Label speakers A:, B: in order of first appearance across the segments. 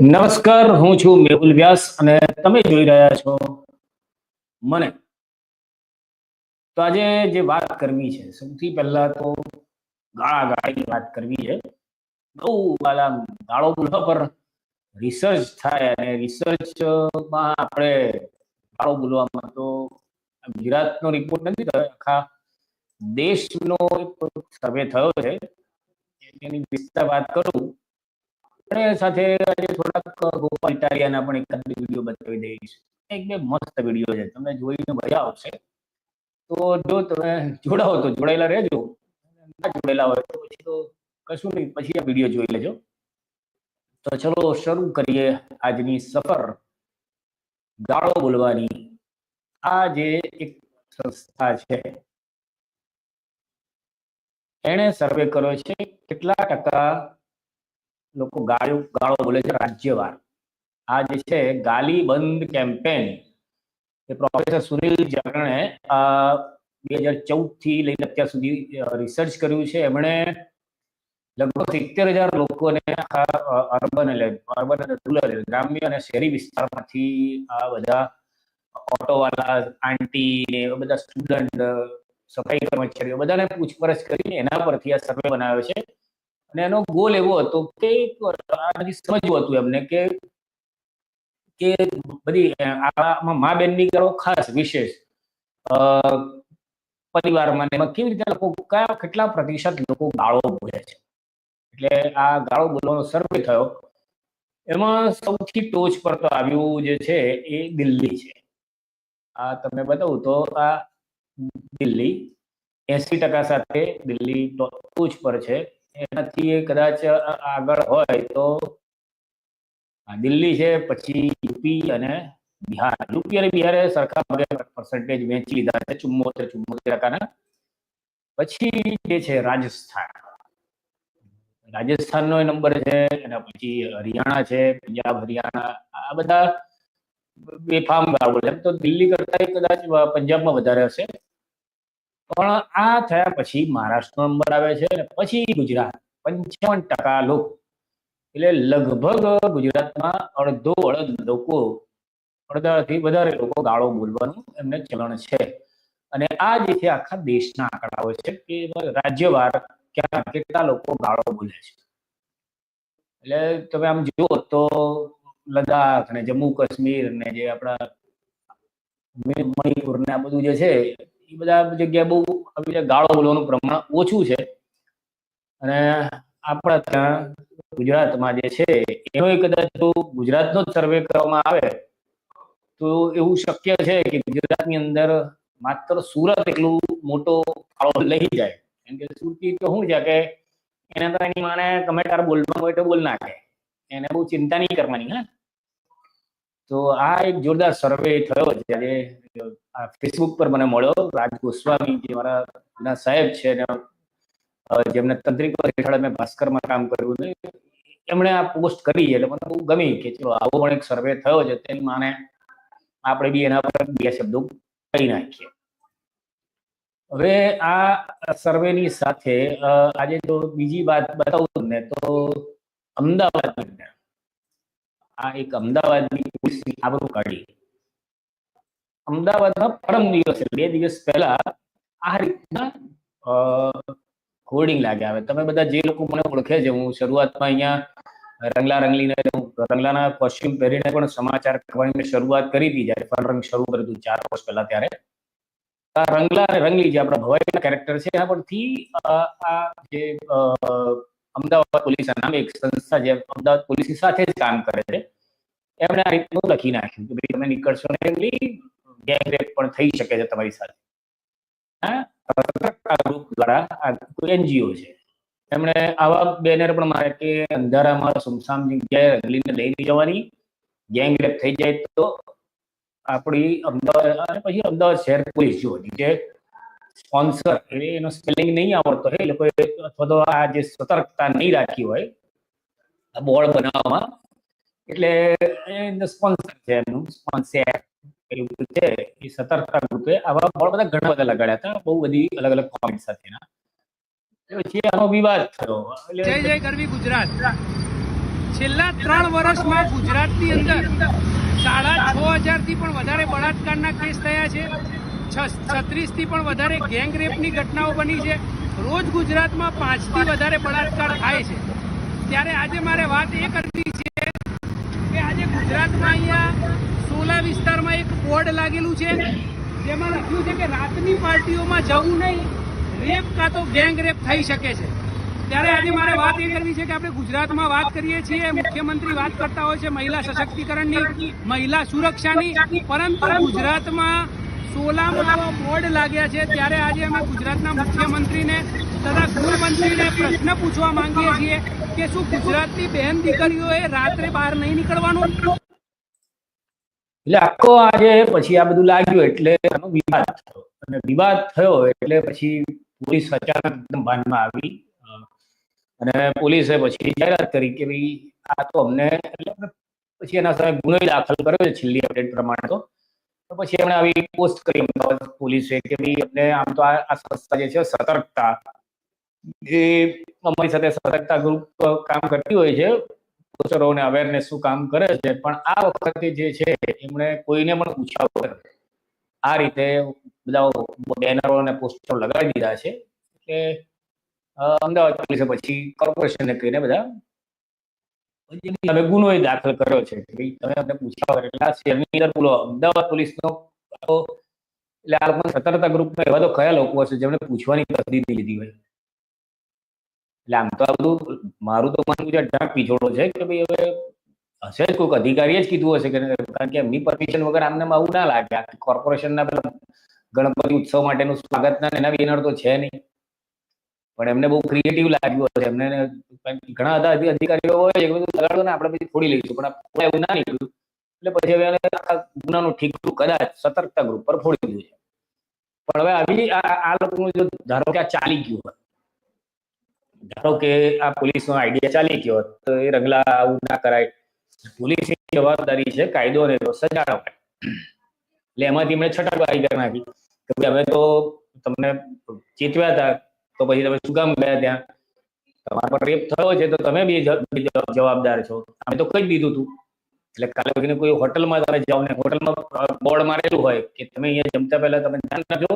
A: નમસ્કાર, હું છું મેહુલ વ્યાસ અને તમે જોઈ રહ્યા છો મને. તો આજે જે વાત કરવી છે, સૌથી પહેલા તો ગાળા ગાળીની વાત કરવી છે. બહુ વાલા ગાળો બોલવા પર રિસર્ચ થાય અને રિસર્ચમાં આપણે ગાળો બોલવામાં તો ગુજરાતનો રિપોર્ટ નથી થયો, આખા દેશનો સર્વે થયો છે. એની વિસ્તાર વાત કરું અને સાથે આજે થોડાક ગોપાલ ઇટાલિયાના પણ એકાદ વીડિયો બતાવી દઈશ એક બે મસ્ત વીડિયો છે. તમને જોઈને મજા આવશે. તો જો તમે જોડાઓ તો જોડાયેલા રહેજો. ના જોડેલા હોય તો પછી તો કશું નહીં. પછી આ વીડિયો જોઈ લેજો. તો ચલો શરૂ કરીએ આજની સફર. ગાળો બોલવાની. આ જે એક સંસ્થા છે, એણે સર્વે કર્યો છે કેટલા ટકા લોકો ગાળો ગાળો બોલે છે રાજ્યવાર. આ જે છે ગાલી બંધ કેમ્પેન એ પ્રોફેસર સુનિલ જાગરણે બે હજાર ચૌદથી લઈને અત્યાર સુધી રિસર્ચ કર્યું છે. એમણે લગભગ સિત્તેર હજાર લોકોને અર્બન એટલે અર્બન અને રૂરલ ગ્રામ્ય અને શહેરી વિસ્તારમાંથી આ બધા ઓટોવાળા આંટી ને બધા સ્ટુડન્ટ સફાઈ કર્મચારીઓ બધાને પૂછપરછ કરીને એના પરથી આ સર્વે બનાવ્યો છે. અને એનો ગોલ એવો હતો કે સમજવું હતું એમને કે કે બધી આમાં મા બેનની કરો ખાસ વિશેષ. પરિવારમાં કેવી રીતે લોકો કયા, કેટલા પ્રતિશત લોકો ગાળો બોલે છે? એટલે આ ગાળો બોલવાનો સર્વે થયો. એમાં સૌથી ટોચ પર તો આવ્યું જે છે એ દિલ્હી છે. આ તમને બતાવું તો આ દિલ્હી એસી ટકા સાથે દિલ્હી ટોચ પર છે. એનાથી કદાચ આગળ હોય તો દિલ્હી છે, પછી યુપી અને બિહાર. યુપી અને બિહારે સરખા ભાગે પર્સન્ટેજ વેચી લીધા છે ચુમ્મોતેર ચુમ્મોતેર ટકાના. પછી જે છે રાજસ્થાન. રાજસ્થાનનો નંબર છે, એના પછી હરિયાણા છે, પંજાબ, હરિયાણા, આ બધા બેફામ ગાળો એમ તો દિલ્હી કરતા કદાચ પંજાબમાં વધારે હશે. પણ આ થયા પછી મહારાષ્ટ્રનો નંબર આવે છે અને પછી ગુજરાત. પંચાવન ટકા લોકો. એટલે લગભગ ગુજરાતમાં અડધો અડધ લોકો, અડધાથી વધારે લોકો ગાળો બોલવાનું એમને ચલણ છે. અને આ જે છે આખા દેશના આંકડાઓ છે કે રાજ્યવાર ક્યાં કેટલા લોકો ગાળો બોલે છે. એટલે તમે આમ જુઓ તો લદ્દાખ ને જમ્મુ કાશ્મીર ને જે આપણા મણિપુર ને આ બધું જે છે એ બધા જગ્યાએ બહુ આવી ગાળો બોલવાનું પ્રમાણ ઓછું છે. અને આપણા ત્યાં ગુજરાતમાં જે છે, એનો કદાચ જો ગુજરાતનો જ સર્વે કરવામાં આવે, તો એવું શક્ય છે કે ગુજરાતની અંદર માત્ર સુરત એટલું મોટો ફાળો લઈ જાય. કેમ કે સુરતી તો શું છે કે એને તો એની માને ગમે તાર બોલવાનું હોય તો બોલ નાખે. એને બહુ ચિંતા નહીં કરવાની, હા તો આ એક જોરદાર સર્વે થયો છે. ફેસબુક પર મને મળ્યો. રાજ ગોસ્વામી જે મારા સાહેબ છે જેમને તંત્રિક હેઠળ મેં ભાસ્કરમાં કામ કર્યું ને, એમણે આ પોસ્ટ કરી એટલે મને બહુ ગમી કે ચલો, આવો પણ એક સર્વે થયો છે. તેની માને આપણે બી એના પર બે શબ્દો કહી નાખીએ. હવે આ સર્વેની સાથે આજે જો બીજી વાત બતાવું ને તો અમદાવાદ આ એક અમદાવાદની પોલીસની આબરૂ કાઢી. અમદાવાદમાં પરમ દિવસે બે દિવસ પહેલા આ રીતના હોર્ડિંગ લાગ્યા આવે. તમે બધા જે લોકો મને ઓળખે છે, હું શરૂઆતમાં અહીંયા રંગલા રંગલીને રંગલાના કોસ્ટ્યુમ પહેરીને પણ સમાચાર કરવાની શરૂઆત કરી હતી, જ્યારે ફન રંગ શરૂ કર્યું હતું ચાર વર્ષ પહેલા ત્યારે. આ રંગલા અને રંગલી જે આપણા ભવાઈના કેરેક્ટર છે, એના પરથી આ જે અમદાવાદ પોલીસ નામે એક સંસ્થા જે અમદાવાદ પોલીસની સાથે જ કામ કરે છે. એમણે આ રીતનું લખી નાખ્યું કે ભાઈ તમે નીકળશો ને એટલી ગેંગરેપ પણ થઈ શકે છે તમારી સાથે. ગ્રુપ દ્વારા આ એનજીઓ છે. એમણે આવા બેનર પણ મારે કે અંધારામાં સુમસામ જગ્યાએ રંગલીને લઈને જવાની. ગેંગરેપ થઈ જાય તો આપણી અમદાવાદ, અને પછી અમદાવાદ શહેર પોલીસ જો જે સ્પોન્સર એટલે એનો સ્પેલિંગ નહીં આવડતો હોય એ લોકોએ અથવા તો આ જે સતર્કતા નહીં રાખી હોય, આ બોર્ડ બનાવવામાં એટલે સ્પોન્સર છે એનું સ્પોન્સર એવું છે, એ સતર્કતા ગ્રુપે આવા બહુ બધા ઘણા બધા લગાડ્યા હતા, બહુ બધી અલગ અલગ પોઈન્ટ સાથેના પછી આનો વિવાદ થયો.
B: જય જય ગરવી ગુજરાત. છેલ્લા ત્રણ વર્ષમાં ગુજરાતની અંદર સાડા છ હજારથી પણ વધારે બળાત્કારના કેસ થયા છે. છત્રીસથી પણ વધારે ગેંગ રેપની ઘટનાઓ બની છે. રોજ ગુજરાતમાં પાંચથી વધારે બળાત્કાર થાય છે. ત્યારે આજે મારે વાત એ કરવી છે ગુજરાતમાં અહીંયા સોલા વિસ્તારમાં એક બોર્ડ લાગેલું છે, જેમાં લખ્યું છે કે રાતની પાર્ટીઓમાં જવું નહીં, રેપ કાં તો ગેંગ રેપ થઈ શકે છે. ત્યારે આજે મારે વાત એ કરવી છે કે આપણે ગુજરાતમાં વાત કરીએ છીએ, મુખ્યમંત્રી વાત કરતા હોય છે મહિલા સશક્તિકરણની, મહિલા સુરક્ષાની, પરંતુ ગુજરાતમાં સોલામાં બોર્ડ લાગ્યા છે, ત્યારે આજે અમે ગુજરાતના મુખ્યમંત્રીને તથા ગૃહમંત્રીને પ્રશ્ન પૂછવા માંગીએ છીએ કે શું ગુજરાતની બહેન દીકરીઓએ રાત્રે બહાર નહીં નીકળવાનું?
A: એટલે આખો આજે પછી આ બધું લાગ્યું એટલે એનો વિવાદ થયો. અને વિવાદ થયો એટલે પછી પોલીસ અચાનક ભાનમાં આવી. અને પોલીસે પછી જાહેરાત કરી કે ભાઈ આ તો અમને એટલે પછી એના સામે ગુનો દાખલ કર્યો છે છેલ્લી અપડેટ પ્રમાણે તો. તો પછી એમણે આવી પોસ્ટ કરી અમદાવાદ પોલીસે કે ભાઈ અમને આમ તો આ સંસ્થા જે છે સતર્કતા. એ અમારી સાથે સતર્કતા ગ્રુપ કામ કરતી હોય છે. અવેરનેસ શું કામ કરે છે, પણ આ વખતે જે છે, એમણે કોઈને પણ પૂછ્યા આ રીતે બધા બેનરો અને પોસ્ટરો લગાવી દીધા છે. એટલે અમદાવાદ પોલીસે પછી કોર્પોરેશનને કહીને બધા તમે ગુનો એ દાખલ કર્યો છે કે તમે અમને પૂછ્યા એટલે આ શહેરની અંદર બોલો, અમદાવાદ પોલીસનો એટલે આ લોકો સતર્કતા ગ્રુપમાં એવા તો કયા લોકો હશે જેમણે પૂછવાની તસદીદી લીધી હોય? એટલે આમ તો આ બધું, મારું તો માનવું છે ઢાંક પીછોડો છે કે ભાઈ હવે હશે જ કોઈક અધિકારીએ જ કીધું હશે કારણ કે એમની પરમિશન વગર આમને આવું ના લાગે. આ કોર્પોરેશનના પેલા ગણપતિ ઉત્સવ માટેનું સ્વાગત ના, એના બેનર તો છે નહીં. પણ એમને બહુ ક્રિએટિવ લાગ્યું હશે. એમને ઘણા બધા અધિકારીઓ હોય છે બધું લગાડો ને, આપણે પછી છોડી લઈશું. પણ એવું ના નીકળ્યું. એટલે પછી હવે આખા ગુનાનું ઠીકરું કદાચ સતર્કતા ગ્રુપ પર ફોડી દીધું છે. પણ હવે આવી આ લોકોનું જો ધારો કે આ ચાલી ગયું હોત ધારો કે આ પોલીસનો આઈડિયા ચાલી ગયો તો એ રંગલા આવું ના કરાય. પોલીસની જવાબદારી છે કાયદો અને વ્યવસ્થા એટલે એમાંથી એમણે છટાકબારી કરી નાખી. કે ભાઈ અમે તો તમને ચેતવ્યા હતા, તો પછી તમે શું કામ ગયા ત્યાં? તમારા પર રેપ થયો છે, તો તમે બી જવાબદાર છો. અમે તો કહી દીધું હતું એટલે કાલે ઉઠીને કોઈ હોટલમાં તમે જાઓ ને હોટલમાં બોર્ડ મારેલું હોય કે તમે અહીંયા જમતા પહેલા તમે ધ્યાન રાખજો.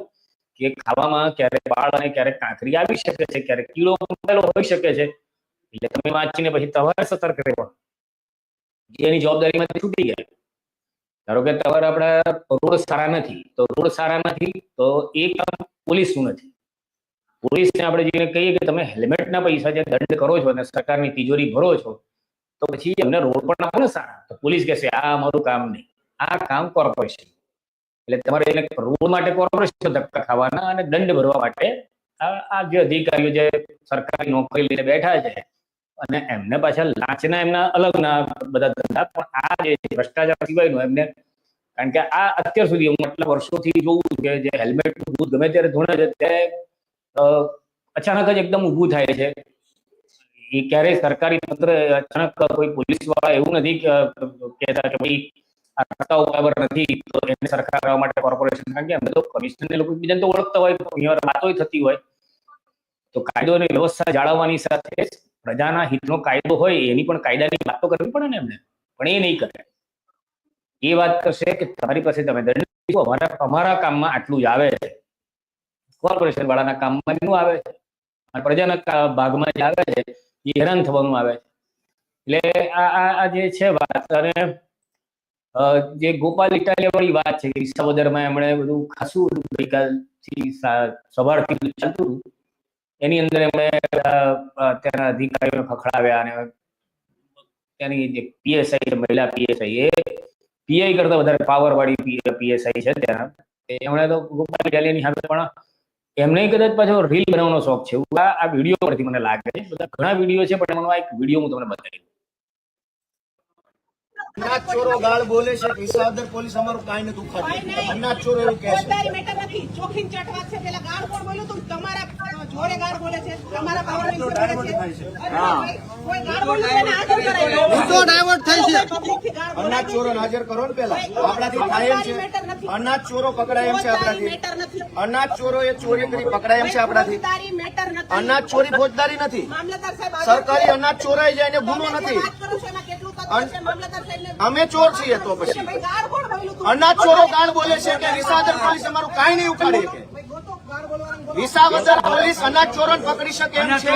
A: કે ખાવામાં ક્યારેક બાળ અને ક્યારેક કાંકરી આવી શકે છે ક્યારેક કીડો મૂકેલો હોઈ શકે છે, એટલે તમે વાંચીને પછી તમારે સતર્ક રહેવા એની જવાબદારીમાંથી છૂટી ગયા. ધારો કે તમારે આપણા રોડ સારા નથી, તો રોડ સારા નથી, તો એ કામ પોલીસનું નથી. પોલીસને આપણે જઈને કહીએ કે તમે હેલ્મેટના પૈસા જે દંડ કરો છો અને સરકારની તિજોરી ભરો છો, તો પછી અમને રોડ પણ આપો ને સારા. તો પોલીસ કહેશે, આ અમારું કામ નહીં. આ કામ કોર્પોરેશન એટલે તમારે એને રોડ માટે કોર્પોરેશન ધક્કા ખાવાના અને દંડ ભરવા માટે આ જે અધિકારીઓ જે સરકારી નોકરી લઈને બેઠા છે અને એમને પાછા લાંચના, એમના અલગના બધા ધંધા. પણ આ જે ભ્રષ્ટાચાર સિવાયનું એમને, કારણ કે આ અત્યાર સુધી હું આટલા વર્ષોથી જોઉં છું કે જે હેલ્મેટનું ભૂત ગમે ત્યારે ધોણે છે, તે અચાનક જ એકદમ ઊભું થાય છે. એ ક્યારેય સરકારી તંત્ર અચાનક કોઈ પોલીસવાળા એવું નથી કહેતા કે ભાઈ આ બરાબર નથી. તો એને સરખા કરવા માટે કોર્પોરેશન કારણ કે અમે તો કમિશનર લોકો બીજાને તો ઓળખતા હોય ઘણીવાર વાતો થતી હોય. તો કાયદો અને વ્યવસ્થા જાળવવાની સાથે પ્રજાના હિતનો કાયદો હોય, એની પણ કાયદાની વાતો કરવી પડે ને એમને. પણ એ નહીં કરે. એ વાત કરશે કે તમારી પાસે તમે દંડ અમારા અમારા કામમાં આટલું જ આવે છે. કોર્પોરેશન વાળાના કામમાં એનું આવે છે. પ્રજાના ભાગમાં જે આવે છે. એ હેરાન થવાનું આવે છે. એટલે આ આ જે છે વાત, અને જે ગોપાલ ઇટાલિયા વાળી વાત છે કે વિસાવદરમાં એમણે બધું ખાસું બધું ગઈકાલથી સવારથી ચાલતું હતું. એની અંદર એમણે ત્યાંના અધિકારીઓને ખખડાવ્યા અને ત્યાંની જે પીએસઆઈ છે, મહિલા પીએસઆઈ એ પીઆઈ કરતા વધારે પાવર વાળી પીએસઆઈ છે ત્યાં એમણે તો ગોપાલ ઇટાલિયાની સામે પણ એમને કદાચ પાછો રીલ બનાવવાનો શોખ છે. આ વીડિયો પરથી મને લાગે છે. બધા ઘણા વીડિયો છે, પણ એમનો આ એક વીડિયો હું તમને બતાવી દઉં.
C: અનાજ ચોરો ગાળ બોલે છે વિસાવદર પોલીસ અમારું કાંઈ નથી ઉખાડતું અનાજ ચોરો એવું કહે છે.
D: મેટર નથી. ચોખીન ચટવા છે. પેલા ગાળ કોણ બોલ્યું તું તમારા જોડે ગાળ બોલે છે. તમારા પાવર બોલે છે. અરે કોઈ ગાળ બોલ્યું છે. ને
C: અનાજ ચોરો હાજર કરો ને પેલા. આપણાથી થાય એમ છે. અનાજ ચોરો પકડાય એમ છે આપણાથી. અનાજ ચોરો એ ચોરી કરી પકડાય એમ છે આપણાથી. અનાજ ચોરી ફોજદારી નથી. સરકારી અનાજ ચોરાઈ જાય ને ગુનો નથી. અમે ચોર છીએ તો પછી.
D: ભાઈ ગાળ કોણ બોલ્યું તું?
C: અનાજ ચોરો ગાળ બોલે છે કે વિસાદર પોલીસ અમારું કઈ નહીં ઉખાડે કે. વિસાવદર પોલીસ અનાજ ચોરણ પકડી શકે એમ છે.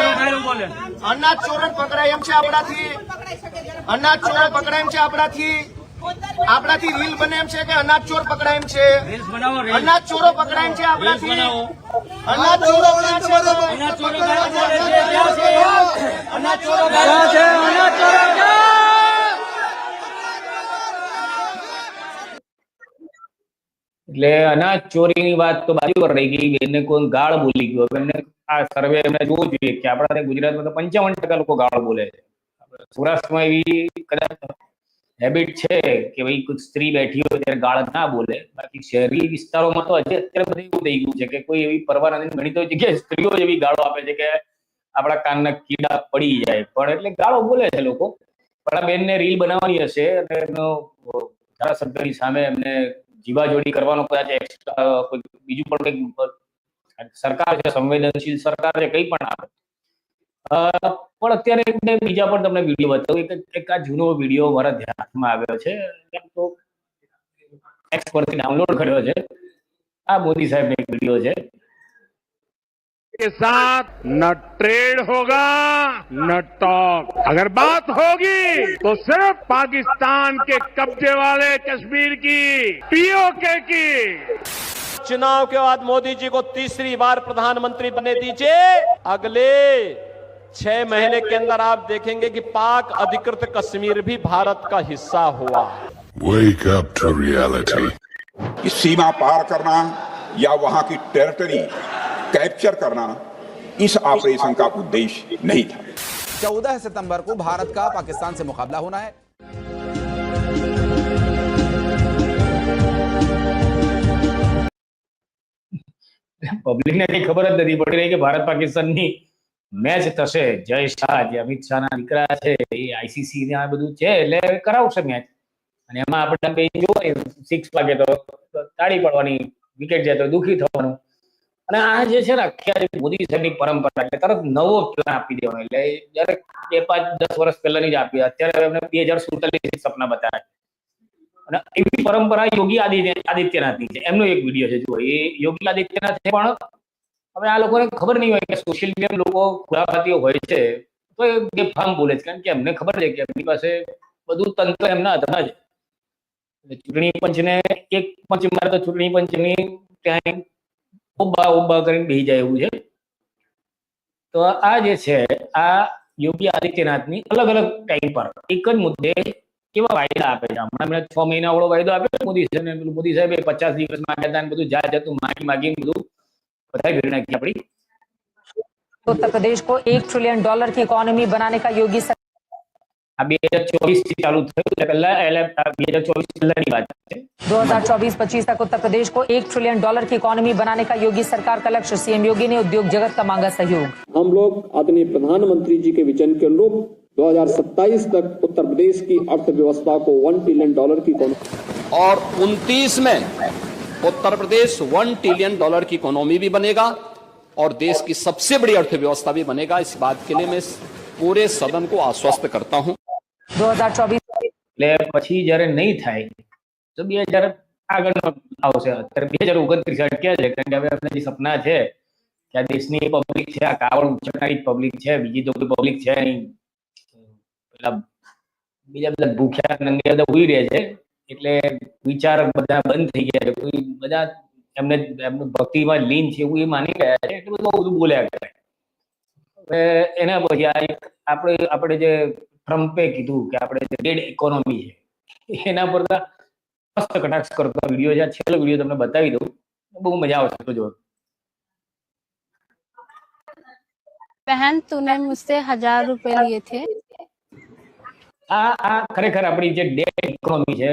C: અનાજ ચોરણ પકડાય એમ છે આપણાથી. અનાજ ચોરો પકડાય એમ છે આપણાથી. આપણાથી રીલ બને એમ છે કે અનાજ ચોર પકડાય એમ છે? અનાજ ચોરો પકડાય એમ છે આપણાથી? અનાજ ચોરો અનાજ ચોરો
A: એટલે અનાજ ચોરીની વાત તો બાજુ પર રહી ગઈ, બેનને કોઈ ગાળ બોલી ગયો. એમને આ સર્વે એમને જોવું જોઈએ કે આપણા ગુજરાતમાં તો પંચાવન ટકા લોકો ગાળ બોલે છે. સૌરાષ્ટ્રમાં એવી કદાચ હેબિટ છે કે ભાઈ કોઈ સ્ત્રી બેઠી હોય ત્યારે ગાળ ના બોલે. બાકી શહેરી વિસ્તારોમાં તો હજી અત્યારે બધું એવું થઈ ગયું છે કે કોઈ એવી પરવા નથી. ઘણી તો જગ્યાએ સ્ત્રીઓ એવી ગાળો આપે છે કે આપણા કાનના કીડા પડી જાય. પણ એટલે ગાળો બોલે છે લોકો. પણ આ બેનને રીલ બનાવવાની હશે અને એમનો ધારાસભ્યની સામે એમને જીવાજોડી કરવાનો કદાચ બીજું પણ કંઈક, સરકાર છે, સંવેદનશીલ સરકાર છે, કંઈ પણ આવે. પણ અત્યારે બીજા પણ તમને વીડિયો બતાવું. એક એક આ જૂનો વીડિયો મારા ધ્યાનમાં આવ્યો છે. એક્સ પરથી ડાઉનલોડ કર્યો છે. આ મોદી સાહેબનો એક વીડિયો છે.
E: के साथ न ट्रेड होगा न टॉक। अगर बात होगी तो सिर्फ़ पाकिस्तान के कब्जे वाले कश्मीर की पीओके की।
F: चुनाव के बाद मोदी जी को तीसरी बार प्रधानमंत्री बनने दीजिए। अगले छह महीने के अंदर आप देखेंगे कि पाक अधिकृत कश्मीर भी भारत का हिस्सा हुआ।
G: Wake up to reality.
H: कि सीमा पार करना या वहाँ की टेरिटरी कैप्चर करना इस ऑपरेशन का उद्देश्य नहीं था
I: चौदह सितंबर को भारत का पाकिस्तान से मुकाबला होना है
A: પબ્લિકને કઈ ખબર જ નથી પડી રહી કે ભારત પાકિસ્તાનની મેચ થશે જય શાહ જે અમિત શાહના દીકરા છે એ આઈસીસી ને આ બધું છે એટલે કરાવશે મેચ અને એમાં આપણે બે જોવાય સિક્સ વાગે તો તો તાળી પડવાની વિકેટ જાય તો દુખી થવાનું અને આ જે છે ને આખી મોદી સાહેબની પરંપરા એટલે તરત નવો પ્લાન આપી દેવાનો એટલે જયારે બે પાંચ દસ વર્ષ પહેલાની જ આપી અત્યારે એમને બે હજાર સુડતાલીસ સપના બતાવ્યા અને એવી પરંપરા યોગી આદિત્ય, આદિત્યનાથની છે. એમનો એક વીડિયો છે, જુઓ. એ યોગી આદિત્યનાથ છે પણ હવે આ લોકોને ખબર નહીં હોય કે સોશિયલ મીડિયા લોકો ખુરાફાતીઓ હોય છે, તો એ બેફામ બોલે છે. કારણ કે એમને ખબર છે કે એમની પાસે બધું તંત્ર એમના હાથમાં છે. ચૂંટણી પંચને એક પંચ મારે તો ચૂંટણી પંચની ત્યાં ઉભા ઉભા કરીને બેસી જાય એવું છે તો આ જે છે આ યોગી આદિત્યનાથની અલગ અલગ ટાઈમ પર એક જ મુદ્દે કેવા વાયદા આપે છે હમણાં એમણે છ મહિના વાળો વાયદો આપ્યો મોદી સાહેબ પેલું મોદી સાહેબે પચાસ દિવસ માંગ્યા હતા ને બધું જાત જાતું માગી માગીને બધું બધા ભેળ નાખી આપણી
J: उत्तर प्रदेश को एक ट्रिलियन डॉलर की इकोनॉमी बनाने का योगी सरकार
A: આ બે હજાર ચોવીસ થી ચાલુ થયું એટલે પહેલા એટલે આ બે હજાર ચોવીસ પહેલાની વાત છે
J: 2024-25 तक उत्तर प्रदेश को एक ट्रिलियन डॉलर की इकोनॉमी बनाने का योगी सरकार का लक्ष्य सीएम योगी ने उद्योग जगत का मांगा सहयोग
K: हम लोग आदरणीय प्रधानमंत्री जी के विजन के अनुरूप 2027 तक उत्तर प्रदेश की अर्थव्यवस्था को वन ट्रिलियन डॉलर की इकोनॉमी
F: और 29 में Uttar Pradesh one trillion dollar की इकोनॉमी भी बनेगा और देश की सबसे बड़ी अर्थव्यवस्था भी बनेगा इस बात के लिए मैं इस पूरे सदन को आश्वस्त करता हूं
J: 2024
A: એટલે પછી જયારે નહીં થાય, તો બે હજાર આગળ આવશે. અત્યારે બે હજાર ઓગણત્રીસ અટક્યા છે? કારણ કે હવે આપણે જે સપના છે કે આ દેશની પબ્લિક છે, આ કાવડ ઉચ્ચકારી પબ્લિક છે, બીજી તો કોઈ પબ્લિક છે નહીં. પેલા બીજા બધા ભૂખ્યા નંગે બધા ઉઈ રહે છે. એટલે વિચાર બધા બંધ થઈ ગયા છે. કોઈ બધા એમને એમનું ભક્તિમાં લીન છે એવું એ માની ગયા છે. એટલે બધું બધું બોલ્યા કરે. હવે એના પછી આ એક આપણે આપણે જે ટ્રમ્પે કીધું કે આપણે જે ડેડ ઇકોનોમી છે એના પર મસ્ત કટાક્ષ કરતો વિડીયો છે આ છેલ્લો વિડીયો તમને બતાવી દઉં બહુ મજા આવશે તો જો
L: बहन तूने मुझसे हजार रुपए लिए थे
A: આ આ ખરેખર આપણી જે ડેડ ઇકોનોમી છે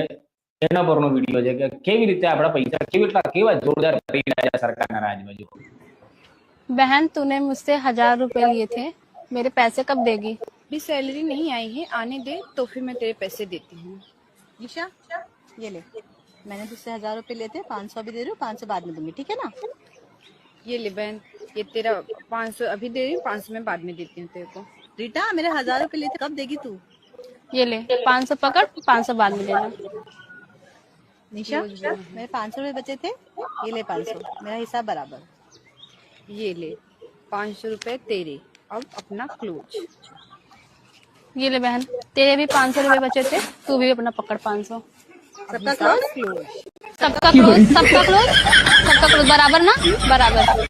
A: એના પરનો વિડીયો છે કે કેવી રીતે આપણા પૈસા કેવી રીતના કેવા જોરદાર કરી રહ્યા છે સરકારના રાજમાં જો
L: बहन तूने मुझसे हजार रुपए लिए थे मेरे पैसे कब देगी?
M: अभी सैलरी नहीं आई है आने दे तो फिर मैं तेरे पैसे देती हूँ।
D: निशा ये ले। मैंने तुझसे हज़ार रुपए लेते पाँच सौ भी दे रही हूँ पाँच सौ बाद में दूँगी ठीक है ना?
M: ये ले बहन ये तेरा पाँच सौ अभी दे रही हूँ पाँच सौ मैं बाद में देती हूँ तेरे को।
D: रीटा मेरे हज़ार रुपए लेते कब देगी तू?
L: ये ले पाँच सौ पकड़ पाँच सौ बाद में देना।
D: निशा मेरे पाँच सौ रुपए बचे थे ये ले पाँच सौ मेरा हिसाब बराबर।
M: ये ले पाँच सौ रुपए तेरे। अब अपना क्लोज
L: ये ले बहन तेरे भी पाँच सौ रूपए बचे थे तू भी अपना पकड़ पाँच सौ।
D: सबका क्लोज
L: सबका क्लोज सबका क्लोज सबका क्लोज बराबर ना? बराबर।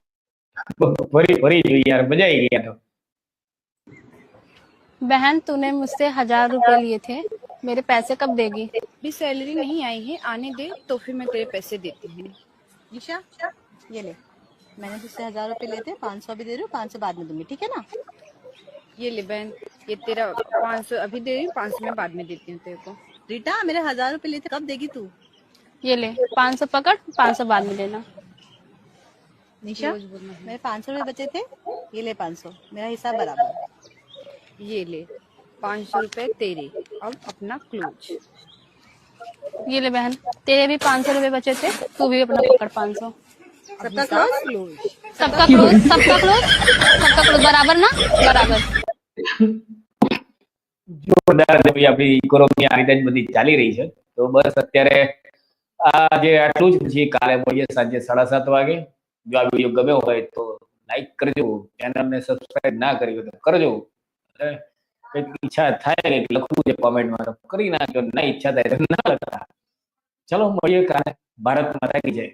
A: बड़ी बड़ी जो यार मज़ा ही गया तो।
L: बहन तूने मुझसे हज़ार रुपए लिए थे मेरे पैसे कब देगी?
M: अभी सैलरी नहीं आई है आने दे तो फिर मैं तेरे पैसे देती हूँ।
D: ये ले। मैंने तुझसे हज़ार रुपए लेते हैं पाँच सौ भी दे रही हूँ पाँच सौ बाद में दूँगी ठीक है ना?
M: ये ले बहन ये तेरा पाँच सौ अभी दे रही हूँ पाँच सौ मैं बाद में देती हूँ तेरे को।
D: रीटा मेरे हज़ार रुपए लेते कब देगी तू?
L: ये ले पाँच सौ पकड़ पाँच सौ बाद में देना।
D: निशा मेरे पाँच सौ रुपए बचे थे ये ले पाँच सौ मेरा हिसाब बराबर।
M: ये ले पाँच सौ रुपए तेरे अब अपना क्लोज
L: ये ले बहन तेरे भी पाँच सौ रुपए बचे थे तू भी अपना पकड़ पाँच सौ।
D: सबका क्लोज
L: सबका क्लोज सबका क्लोज सबका क्लोज बराबर ना बराबर
A: જોરદાર છે ભાઈ આપણી ઇકોનોમી આ રીતે જ બધી ચાલી રહી છે તો બસ અત્યારે આ જે આટલું જ પછી કાલે મળીએ સાંજે સાડા સાત વાગે જો આ વિડીયો ગમ્યો હોય તો લાઈક કરજો ચેનલને સબસ્ક્રાઇબ ના કરી હોય તો કરજો અને કંઈક ઈચ્છા થાય કંઈક લખવું છે કોમેન્ટમાં તો કરી નાખજો ના ઈચ્છા થાય તો ના લખતા ચલો મળીએ કાલે ભારત માતા કી જય